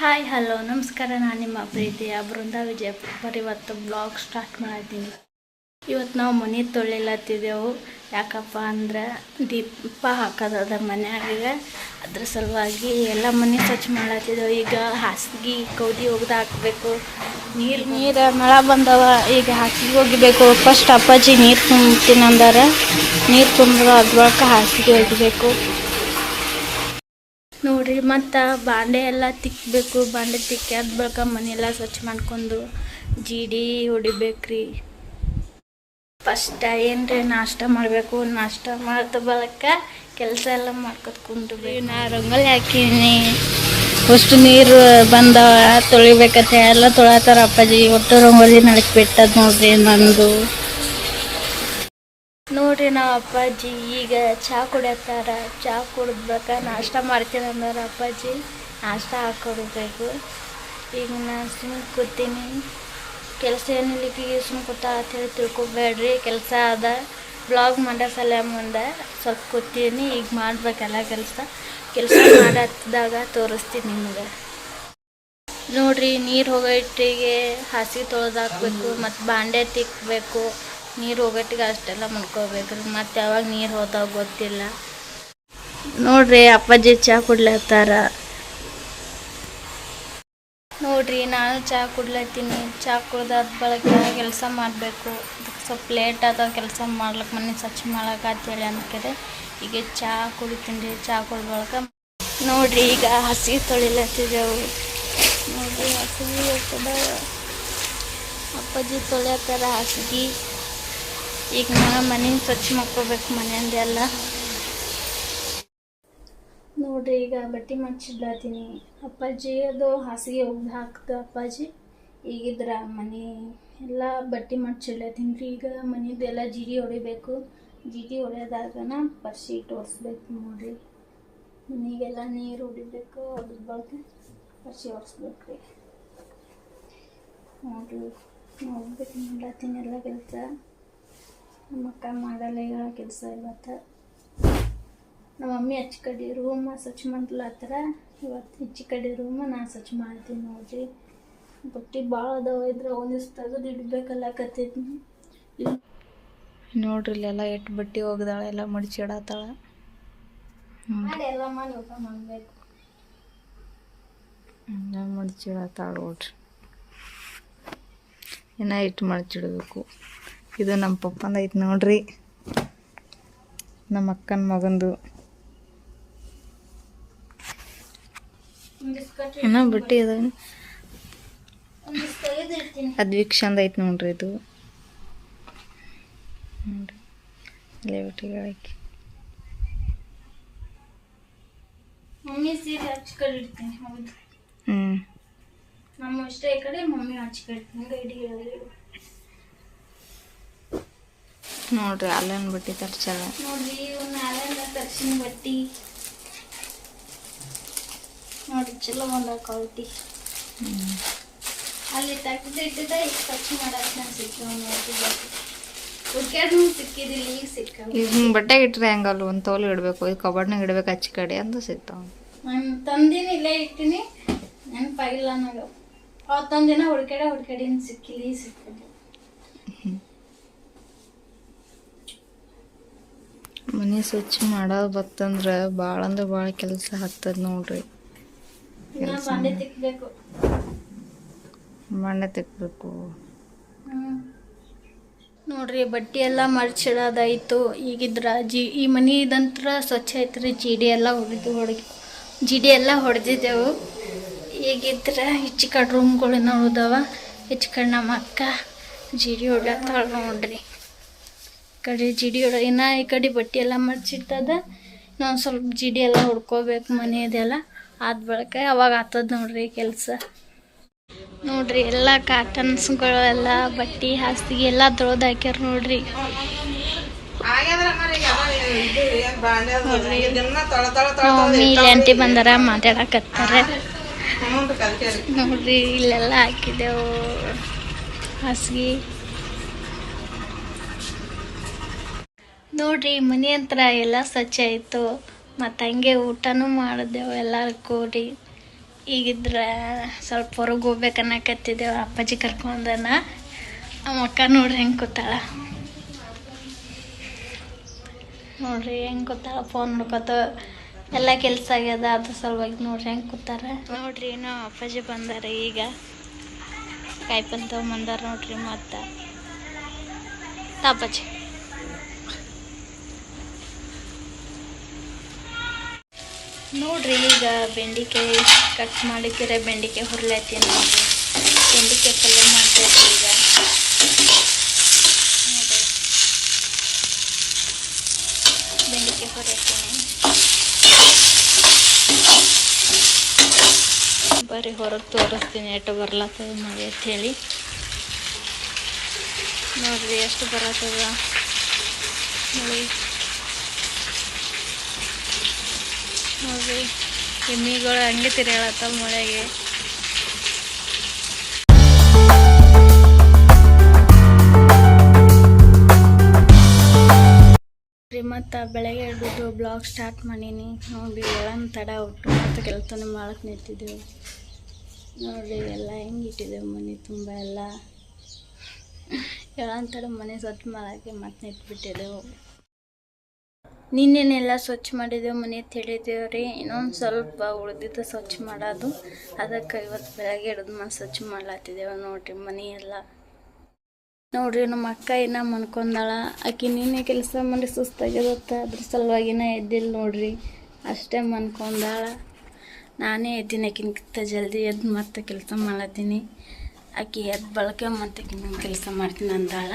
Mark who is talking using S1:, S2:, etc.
S1: Hi hello ನಮಸ್ಕಾರ. ನಾನು ನಿಮ್ಮ ಪ್ರೀತಿಯ ಬೃಂದ ವಿಜಯಪುರ ಇವತ್ತು ಬ್ಲಾಗ್ ಸ್ಟಾರ್ಟ್ ಮಾಡಿದ್ದೀನಿ ಇವತ್ತು ನಾವು ಮನೆ ತೊಳಿಲತ್ತಿದ್ದೆವು ಯಾಕಪ್ಪ ಅಂದ್ರೆ ದೀಪ ಹಾಕೋದದ ಮನ್ಯಾಗ. ಅದ್ರ ಸಲುವಾಗಿ ಎಲ್ಲ ಮನೆ ಸ್ವಚ್ಛ ಮಾಡತ್ತಿದ್ದೆವು ಈಗ ಹಾಸಿಗೆ ಕೌದಿ ಒಗ್ದು ಹಾಕಬೇಕು. ನೀರು ನೀರು ಮಳೆ ಬಂದವ. ಈಗ ಹಾಸಿಗೆ ಒಗಿಬೇಕು. ಫಸ್ಟ್ ಅಪ್ಪಾಜಿ ನೀರು ತುಂಬ್ತೀನಿ ಅಂದಾರ ನೀರು ತುಂಬ ಅದ್ರೊಳಗೆ ಹಾಸಿಗೆ ಒಗಿಬೇಕು. ನೋಡ್ರಿ, ಮತ್ತು ಬಾಂಡೆ ಎಲ್ಲ ತಿಕ್ಕಬೇಕು ಬಾಂಡೆ ತಿಕ್ಕಿ ಬಳಕ ಮನೆಯೆಲ್ಲ ಸ್ವಚ್ಛ ಮಾಡ್ಕೊಂಡು ಜೀಡಿ ಹೊಡಿಬೇಕ್ರಿ. ಫಸ್ಟ್ ಏನ್ರಿ, ನಾಷ್ಟ ಮಾಡಬೇಕು, ನಾಷ್ಟ ಮಾಡಿದ ಬಳಿಕ ಕೆಲಸ ಎಲ್ಲ ಮಾಡ್ಕೊತ ಕುಂಡ್ರಿ ನಾ ರಂಗೋಲಿ ಹಾಕೀನಿ ಅಷ್ಟು ನೀರು ಬಂದವ ತೊಳಿಬೇಕಂತ ಎಲ್ಲ ತೊಳತಾರ ಅಪ್ಪಾಜಿ, ಒಟ್ಟು ರಂಗೋಲಿ ನಡಕ್ ಬಿಟ್ಟದ್ ನೋಡ್ರಿ ನಂದು. ನೋಡ್ರಿ ನಾವು ಅಪ್ಪಾಜಿ, ಈಗ ಚಹಾ ಕುಡಿಯತ್ತಾರ ಚಹಾ ಕುಡಿದ್ಬೇಕ, ನಾಷ್ಟ ಮಾಡ್ತೀನಿ ಅಂದ್ರೆ ಅಪ್ಪಾಜಿ. ನಾಷ್ಟ ಹಾಕೊಡ್ಬೇಕು. ಈಗ ನಾನು ಸುಮ್ಮನೆ ಕೂತೀನಿ. ಕೆಲಸ ಏನಿಲ್ಲ ಈಗ ಸುಮ್ಮನೆ ಕೂತ ಅಂತೇಳಿ ತಿಳ್ಕೊಬೇಡ್ರಿ. ಕೆಲಸ ಅದ. ಬ್ಲಾಗ್ ಮಾಡೋ ಸಲ ಮುಂದೆ ಸ್ವಲ್ಪ ಕೂತೀನಿ. ಈಗ ಮಾಡ್ಬೇಕೆಲ್ಲ ಕೆಲಸ. ಕೆಲಸ ಮಾಡತ್ತಿದಾಗ ತೋರಿಸ್ತೀನಿ ನಿಮ್ಗೆ. ನೋಡ್ರಿ ನೀರು ಹೋಗೋ ಇಟ್ಟಿಗೆ ಹಾಸಿಗೆ ತೊಳೆದಾಕ್ಬೇಕು ಮತ್ತು ಬಾಂಡೆ ತಿಕ್ಕಬೇಕು ನೀರು ಹೋಗಟ್ಟಿಗೆ ಅಷ್ಟೆಲ್ಲ ಮುಡ್ಕೋಬೇಕ್ರಿ ಮತ್ತು ಯಾವಾಗ ನೀರು ಹೋದಾಗ ಗೊತ್ತಿಲ್ಲ. ನೋಡ್ರಿ ಅಪ್ಪಾಜಿ ಚಹಾ ಕುಡ್ಲತ್ತಾರ. ನೋಡ್ರಿ ನಾನು ಚಹಾ ಕುಡ್ಲತ್ತೀನಿ. ಚಹಾ ಕುಡ್ದಾದ ಬಳಕ ಕೆಲಸ ಮಾಡಬೇಕು. ಸ್ವಲ್ಪ ಲೇಟ್ ಆದ ಕೆಲಸ ಮಾಡ್ಲಿಕ್ಕೆ ಮನೆ ಸ್ವಚ್ಛ ಮಾಡಕ್ಕೆ ಅಂತೇಳಿ ಅನ್ಕರೆ ಈಗ ಚಹಾ ಕುಡಿತೀನಿ ರೀ ಚಹಾ ಬಳಕೆ. ನೋಡ್ರಿ ಈಗ ಹಸಿ ತೊಳಿಲತ್ತಿದ್ದೆವು ನೋಡ್ರಿ ಹಸಿ ಅಪ್ಪಾಜಿ ತೊಳ್ಯಾತಾರ ಹಾಸಿಗೆ. ಈಗ ನಾನು ಮನೆ ಸ್ವಚ್ಛ ಮಾಡ್ಕೋಬೇಕು ಮನೆಯಂದೆಲ್ಲ ನೋಡ್ರಿ, ಈಗ ಬಟ್ಟೆ ಮಡ್ಚಿಡ್ಲತ್ತೀನಿ ಅಪ್ಪಾಜಿ ಅದು ಹಾಸಿಗೆ ಒಗ್ದು ಹಾಕ್ದ ಅಪ್ಪಾಜಿ. ಈಗಿದ್ರ ಮನೆ ಎಲ್ಲ ಬಟ್ಟೆ ಮಡ್ಚಿಡ್ಲತ್ತೀನಿ ರೀ. ಈಗ ಮನೆದೆಲ್ಲ ಜೀಡಿ ಹೊಡಿಬೇಕು. ಜೀಡಿ ಹೊಡೆಯೋದಾಗನ ಪರ್ಸಿ ಒರೆಸ್ಬೇಕು ನೋಡ್ರಿ. ಮನೆಗೆಲ್ಲ ನೀರು ಹೊಡಿಬೇಕು, ಅದ್ರ ಪರ್ಸಿ ಒರೆಸ್ಬೇಕು ರೀ. ನೋಡ್ರಿ, ನೋಡ್ಬೇಕು ಮಾಡ್ಲತ್ತೀನಿ ಎಲ್ಲ ಕೆಲಸ. ನಮ್ಮ ಅಕ್ಕ ಮಾಡಲ್ಲ ಈಗ ಕೆಲಸ ಇವತ್ತು ನಮ್ಮ ಮಮ್ಮಿ ಹಚ್ಚ ಕಡೆ ರೂಮ್ ಸ್ವಚ್ಛ ಮಾಡ್ಲತ್ತಾರ ಇವತ್ತು ಹೆಚ್ಚು ಕಡೆ ರೂಮ್ ನಾ ಸ್ವಚ್ಛ ಮಾಡ್ತೀನಿ ನೋಡ್ರಿ. ಬಟ್ಟೆ ಭಾಳ ಅದಾವ ಇದ್ರೆ ಒಂದಿವ್ಸ ತೆಗೆದು ಇಡ್ಬೇಕಲ್ಲ ಕತ್ತೀನಿ
S2: ನೋಡ್ರಿ ಇಲ್ಲೆಲ್ಲ ಎಷ್ಟು ಬಟ್ಟೆ ಒಗ್ದಾಳ ಎಲ್ಲ ಮಡಿಚಿಡತ್ತಾಳ
S1: ಮಾಡಿ ಎಲ್ಲ ಮಾಡಿ ಊಟ ಮಾಡಬೇಕು.
S2: ಎಲ್ಲ ಮಡಿಚಿಡತ್ತಾಳ ನೋಡ್ರಿ. ಇನ್ನ ಇಟ್ಟು ಮಡಿಚಿಡ್ಬೇಕು ಇದು ನಮ್ಮ ಪಪ್ಪಂದ ಐತೆ ನೋಡ್ರಿ. ನಮ್ಮ ಅಕ್ಕನ ಮಗಂದು. ಇನ್ನೂ ಬಟ್ಟೆ ಅದ. ಅದು ವೀಕ್ಷಂದ ಐತೆ ನೋಡ್ರಿ ಇದು. ನೋಡ್ರಿ. ಇಲ್ಲೇ ಬಟ್ಟೆಗಳು ಹಾಕಿ.
S1: ಮಮ್ಮಿ ಸೀರೆ ಹಚ್ಚ ಕಡೆ ಇಡ್ತೀನಿ ಹೌದು.
S2: ಹ್ಞೂ
S1: ನಮ್ಮ ಇಷ್ಟ ಈ ಕಡೆ ಮಮ್ಮಿ ಹಚ್ಕೊಳ್ತೀನಿ ಇಡ್ತೀನಿ ಗೈಡಿ
S2: ನೋಡ್ರಿ ಅಲ್ಲೇನು ಬಟ್ಟೆ ತರ್ಚಾಳ
S1: ನೋಡ್ರಿ ಇವನ್ನ ನಾಳೆಯಿಂದ ತರ್ಸಿನ ಬಟ್ಟಿ. ನೋಡಿ ಚಲೋ ಬಂದ ಕ್ವಾಲಿಟಿ. ಅಲ್ಲಿ ತೆಗ್ದು ಇಟ್ಟಿದ್ದ ಈಗ ಖರ್ಚು ಮಾಡಕ್ಕೆ ನಾನು ಸಿಕ್ಕವ ನೋಡ್ರಿ ಬಟ್ಟೆ. ಹುಡ್ಕ್ಯಾಡ್ ಸಿಕ್ಕಿದಿಲ್ಲ ಈಗ ಸಿಕ್ಕವ.
S2: ಈಗ ಹಿಂಗೆ ಬಟ್ಟೆಗೆ ಇಟ್ರೆ ಹೆಂಗಲ್ಲ ಒಂದು ತೋಲು ಇಡಬೇಕು ಇದು ಕಬಡ್ನಾಗ ಇಡ್ಬೇಕು ಹಚ್ಚಿ ಕಡೆ ಅಂತ ಸಿಗ್ತಾವ.
S1: ನಾನು ತಂದಿನಿ ಇಲ್ಲೇ ಇಟ್ಟಿನಿ. ನೆನಪಾಗಿಲ್ಲ ನನಗೆ. ಅವತ್ತೊಂದಿನ ಹುಡ್ಕ್ಯಾಡ ಹುಡ್ಕ್ಯಾಡಿನ ಸಿಕ್ಕಿಲ್ಲ ಈಗ ಸಿಕ್ಕಿಲ್ಲ
S2: ಮನೆ ಸ್ವಚ್ಛ ಮಾಡೋದು ಬತ್ತಂದ್ರೆ ಭಾಳ ಅಂದ್ರೆ ಭಾಳ ಕೆಲಸ ಹತ್ತದ ನೋಡ್ರಿ. ಮಣ್ಣೆ ತಿಕ್ಬೇಕು.
S1: ನೋಡ್ರಿ ಬಟ್ಟೆ ಎಲ್ಲ ಮರ್ಚಿಡೋದಾಯ್ತು ಈಗಿದ್ರ ಜಿ ಈ ಮನೆ ಇದಂತ್ರ ಸ್ವಚ್ಛ ಐತ್ರಿ. ಜಿಡಿ ಎಲ್ಲ ಹೊಡೆದು ಹೊಡೆದು ಜಿಡಿ ಎಲ್ಲ ಹೊಡೆದಿದ್ದೆವು. ಈಗಿದ್ರ ಹೆಚ್ಚು ಕಡೆ ರೂಮ್ಗಳು ನೋಡಿದವ. ಹೆಚ್ಚು ಕಡೆ ನಮ್ಮ ಅಕ್ಕ ಜಿಡಿ ಹೊಡ್ಯಾತಾಳ ನೋಡ್ರಿ ಕಡೆ ಜಿಡಿ ಹೊಡ ಇನ್ನ ಈ ಕಡೆ ಬಟ್ಟೆ ಎಲ್ಲ ಮಡ್ಚಿಟ್ಟದ ನಾವು ಸ್ವಲ್ಪ ಜಿಡಿ ಎಲ್ಲ ಹುಡ್ಕೋಬೇಕು ಮನೆಯದೆಲ್ಲ ಆದ ಬಳಿಕ ಅವಾಗ ಆತದ ನೋಡ್ರಿ ಕೆಲಸ. ನೋಡ್ರಿ ಎಲ್ಲ ಕಾಟನ್ಸ್ಗಳು ಎಲ್ಲ ಬಟ್ಟೆ, ಹಾಸಿಗೆ ಎಲ್ಲ ತೊಳೆದು ಹಾಕ್ಯಾರ ನೋಡ್ರಿ. ಮಮ್ಮಿ ಆಂಟಿ ಬಂದಾರ, ಮಾತಾಡಕತ್ತಾರೆ. ನೋಡ್ರಿ ಇಲ್ಲೆಲ್ಲ ಹಾಕಿದೆವು. ಹಾಸಿಗೆ. ನೋಡ್ರಿ, ಮನೆ ಹತ್ರ ಎಲ್ಲ ಸ್ವಚ್ಛ ಆಯಿತು ಮತ್ತು ಹಂಗೆ ಊಟನೂ ಮಾಡಿದೆವು ಎಲ್ಲರೂ ಕೂಡಿ. ಈಗಿದ್ರೆ ಸ್ವಲ್ಪ ಹೊರಗೆ ಹೋಗ್ಬೇಕನ್ನಕತ್ತಿದ್ದೇವೆ ಅಪ್ಪಾಜಿ ಕರ್ಕೊಂಡನ. ಅಕ್ಕ ನೋಡ್ರಿ ಹೆಂಗೆ ಕೂತಾಳ. ನೋಡ್ರಿ ಹೆಂಗೆ ಕೂತಾಳ ಫೋನ್ ನೋಡ್ಕೊತ ಎಲ್ಲ ಕೆಲಸ ಆಗ್ಯದ, ಅದ್ರ ಸಲುವಾಗಿ ನೋಡ್ರಿ ಹೆಂಗೆ ಕೂತಾರ. ನೋಡ್ರಿ ಏನೋ ಅಪ್ಪಾಜಿ ಬಂದಾರ ಈಗ. ಕಾಯಿಪಲ್ಲೆ ತೊಗೊಂಬಂದಾರ ನೋಡ್ರಿ ಮತ್ತೆ. ಅಪ್ಪಾಜಿ. ನೋಡ್ರಿ ಈಗ ಬೆಂಡಿಕಾಯಿ ಕಟ್ ಮಾಡಿಕ್ಕಿರ ಬೆಂಡಿಕಾಯಿ ಹುರ್ಲೈತಿ ನೋಡ್ರಿ. ಬೆಂಡಿಕಾಯಿ ಪಲ್ಯ ಮಾಡ್ತೈತಿ ಈಗ? ಬೆಂಡಿಕಾಯಿ ಹುರಿಯತ್ತೀನಿ ಬರೀ ಹೊರಗೆ ತೋರಿಸ್ತೀನಿ ಎಷ್ಟು ಬರ್ಲತ್ತದ ನೋಡಿ ಅಂತ ಹೇಳಿ. ನೋಡ್ರಿ ಎಷ್ಟು ಬರತ್ತದ. ನೋಡಿ. ನೋಡ್ರಿ. ಎಮ್ಮಿಗಳು ಹಂಗೆ ತಿರುಗಾಡತ್ತಾವ ಮಳೆಗೆ. ಮತ್ತು ಬೆಳಗ್ಗೆ ಹಿಡಿದು ಬ್ಲಾಗ್ ಸ್ಟಾರ್ಟ್ ಮಾಡೀನಿ. ನೋಡಿ ಒಳನ್ ತಡ ಉಟ್ಟು ಮತ್ತು ಕೆಲಸನೇ ಮಾಡಕ್ಕೆ ನಿಂತಿದ್ದೆವು ನೋಡಿ ಎಲ್ಲ ಹೆಂಗೆ ಇಟ್ಟಿದ್ದೆವು ಮನೆ ತುಂಬ ಎಲ್ಲ. ಎಳನ್ ತಡ ಮನೆ ಸ್ವಚ್ಛ ಮಾಡೋಕ್ಕೆ ಮತ್ತೆ ನಿಂತ್ಬಿಟ್ಟಿದ್ದೆವು ನಿನ್ನೆನೆಲ್ಲ ಸ್ವಚ್ಛ ಮಾಡಿದೆವು ಮನೆ ತಿಳಿದೇವು ರೀ. ಇನ್ನೊಂದು ಸ್ವಲ್ಪ ಉಳಿದಿದ್ದು ಸ್ವಚ್ಛ ಮಾಡೋದು. ಅದಕ್ಕೆ ಇವತ್ತು ಬೆಳಗ್ಗೆ ಹಿಡಿದು ಮನೆ ಸ್ವಚ್ಛ ಮಾಡ್ಲಾತಿದ್ದೇವೆ ನೋಡ್ರಿ ಮನೆ ಎಲ್ಲ ನೋಡ್ರಿ ನಮ್ಮ ಅಕ್ಕ ಇನ್ನ ಮನ್ಕೊಂಡಾಳ. ಆಕೆ ನೀನೇ ಕೆಲಸ ಮಾಡಿ ಸುಸ್ತಾಗಿರುತ್ತೆ. ಅದ್ರ ಸಲುವಾಗಿನ ಎದ್ದಿಲ್ಲ ನೋಡ್ರಿ. ಅಷ್ಟೇ ಮನ್ಕೊಂಡಾಳ. ನಾನೇ ಎದ್ದೀನಿ ಆಕಿನಕ್ಕಿಂತ ಜಲ್ದಿ ಎದ್ದು ಮತ್ತೆ ಕೆಲಸ ಮಾಡ್ಲತ್ತೀನಿ. ಆಕೆ ಎದ್ದು ಬಳಕೆ ಮತ್ತೆ ಕೆಲಸ ಮಾಡ್ತೀನಿ ಅಂದಾಳ.